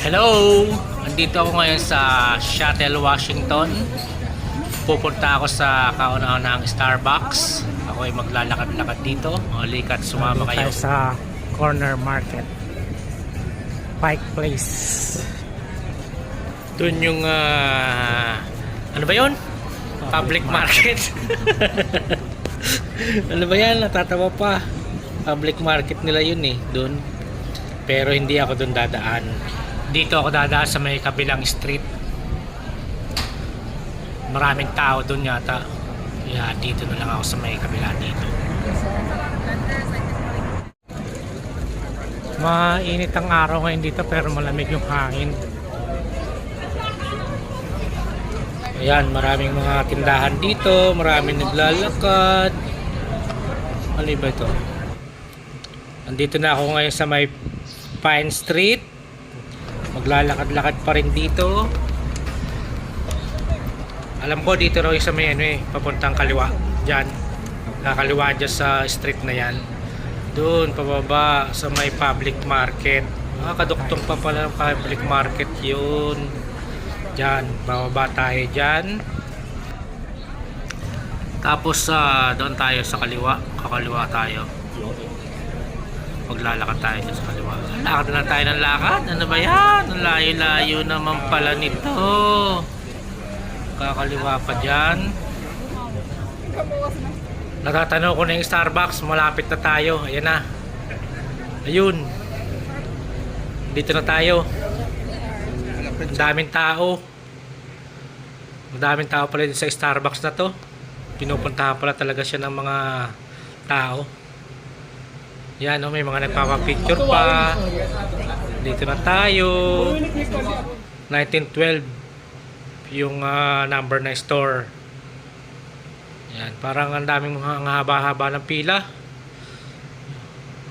Hello! Andito ako ngayon sa Seattle, Washington. Pupunta ako sa kauna-unahang Starbucks. Ako ay maglalakad-lakad dito. O, likat, sumama kayo. tayo sa corner market. Pike Place. Doon yung, ah, ano ba yun? Public market. ano ba yan? Natatawa pa. Public market nila yun eh, doon. Pero hindi ako doon dadaan. Dito ako dadaan sa may kabilang street. Maraming tao doon yata. Kaya dito na lang ako sa may kabila dito. Mainit ang araw ngayon dito pero malamig yung hangin. Ayan, maraming mga tindahan dito, maraming naglalakad. Ano ba ito? Andito na ako ngayon sa may Pine Street. Maglalakad-lakad pa rin dito. Alam ko dito raw sa may ano eh, papuntang kaliwa. Diyan. Kakaliwa dyan sa street na yan. Doon, pababa sa may public market. Ah, kaduktong pa pala ng public market yun. Diyan, bababa tayo dyan. Tapos ah, doon tayo sa kaliwa. Kakaliwa tayo. Maglalakad tayo dyan sa kaliwa. Lakad na tayo ng lakad. Ano ba yan? Ang layo-layo naman pala nito. Kakaliwa pa dyan. Natatanaw ko na yung Starbucks. Malapit na tayo. Ayan na. Ayun. Dito na tayo. Ang daming tao. Ang daming tao pala dito sa Starbucks na to. Pinupuntahan pala talaga siya ng mga tao. Yan, oh, may mga nagpapapicture pa. Dito na tayo. 1912 yung ah, number na store. Yan, parang ang daming mga haba-haba ng pila.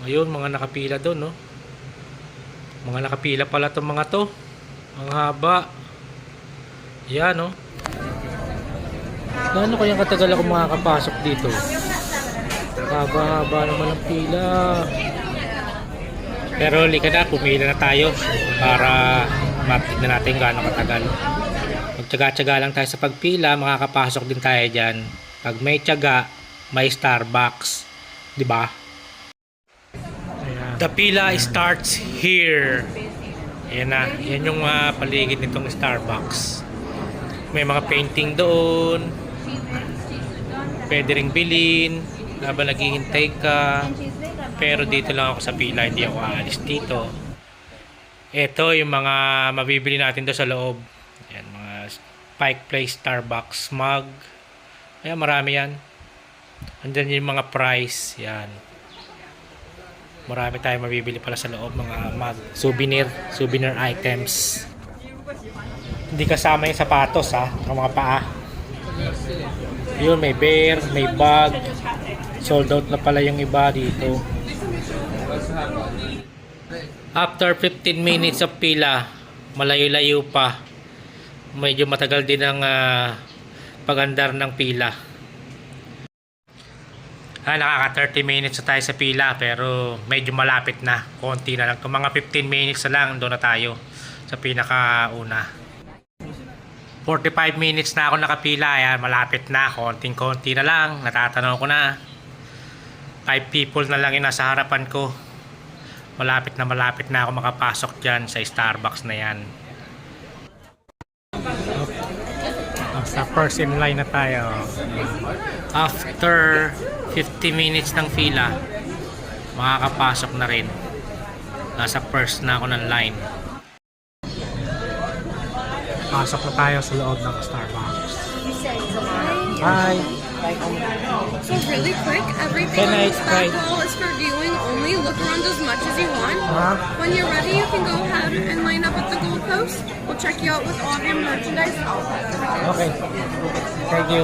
Ayun, mga nakapila doon, no? Mga nakapila pala tong mga to. Ang haba. Yan, no? Gaano kayang katagal ako makakapasok dito? Haba-haba naman ang pila. Pero lika na, pumila na tayo para matignan natin gaano katagal. Magtyaga-tyaga lang tayo sa pagpila, makakapasok din tayo dyan. Pag may tyaga, may Starbucks. Di ba? Ayan. The pila starts here. Yan na. Yan yung ah, paligid nitong Starbucks. May mga painting doon. Pwede ring bilhin. Habang naghihintay ka. Pero dito lang ako sa pila. Hindi ako aalis dito. Ito yung mga mabibili natin doon sa loob. Yan, mga Pike Place Starbucks mug. Ayan, marami yan. Andyan yung mga price. Yan. Marami tayong mabibili pala sa loob mga mag souvenir, souvenir items. Hindi kasama yung sapatos ha, ng mga paa. Yun, may bear, may bag. Sold out na pala yung iba dito. After 15 minutes of pila, malayo-layo pa. Medyo matagal din ang ah, pagandar ng pila. Ah, nakaka 30 minutes na tayo sa pila pero medyo malapit na. Konti na lang. Kung mga 15 minutes na lang, doon na tayo sa pinakauna. 45 minutes na ako nakapila. Ayan, malapit na. Konting-konti na lang. Natatanaw ko na. 5 people na lang yung nasa harapan ko. Malapit na malapit na ako makapasok dyan sa Starbucks na yan. Sa first in line na tayo. After 50 minutes ng fila, makakapasok na rin. Nasa first na ako ng line. Pasok na tayo sa loob ng Starbucks. Hi! So really quick, everything on I this back wall is for viewing only. Look around as much as you want. Huh? When you're ready, you can go ahead and line up at the gold post. We'll check you out with all of your merchandise. Okay. Thank you.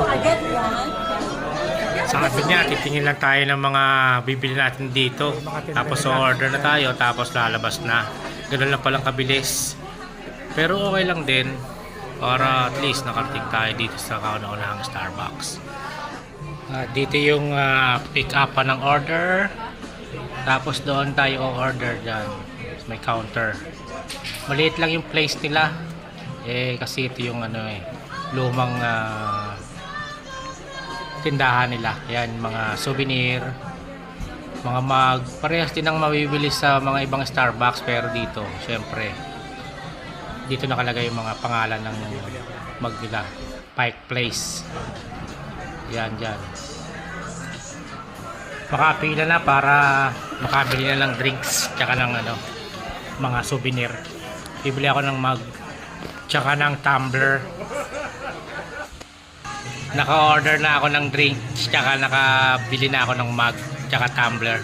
Sabi niya, titingin lang tayo ng mga bibili natin dito. Tapos order na tayo, tapos lalabas na. Ganun lang palang kabilis. Pero okay lang din para at least nakarating tayo dito sa kauna-unahang Starbucks. Ah, dito yung ah, pick up ng order. Tapos doon tayo o-order dyan. May counter. Maliit lang yung place nila. Eh, kasi ito yung ano eh, lumang ah, tindahan nila. Yan, mga souvenir, mga mug. Parehas din ang mabibili sa mga ibang Starbucks pero dito, syempre, dito nakalagay yung mga pangalan ng mug nila. Pike Place. Yan, dyan. Makapila na para makabili na ng drinks tsaka ng ano, mga souvenir. Bibili ako ng mug tsaka ng tumbler. Naka-order na ako ng drinks tsaka nakabili na ako ng mug tsaka tumbler.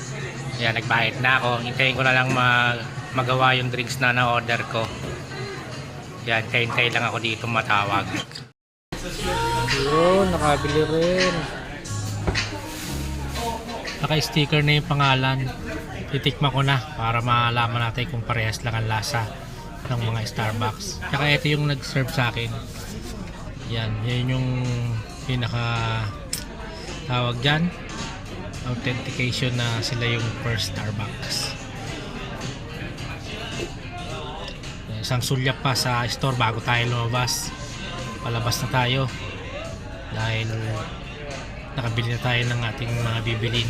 Yan, nagbayad na ako. Hintayin ko na lang mag magawa yung drinks na na-order ko. Yan, hintay lang ako dito matawag. Yun, nakabili rin. Naka-sticker na yung pangalan. Titikma ko na para malaman natin kung parehas lang ang lasa ng mga Starbucks. Tsaka ito yung nag-serve sa akin. Yan, yan yung pinaka tawag dyan authentication na sila yung first Starbucks. Isang sulyap pa sa store bago tayo lumabas. Palabas na tayo dahil nakabili na tayo ng ating mga bibilin.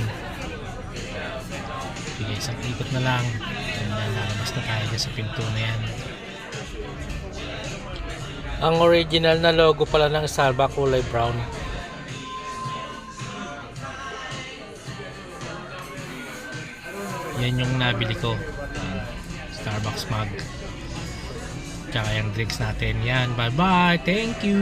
Sige, isang ikot na lang. And lalabas na tayo sa pinto na yan. Ang original na logo pala ng Starbucks kulay brown. Yan yung nabili ko. Starbucks mug. Tsaka yung drinks natin. Yan. Bye bye. Thank you.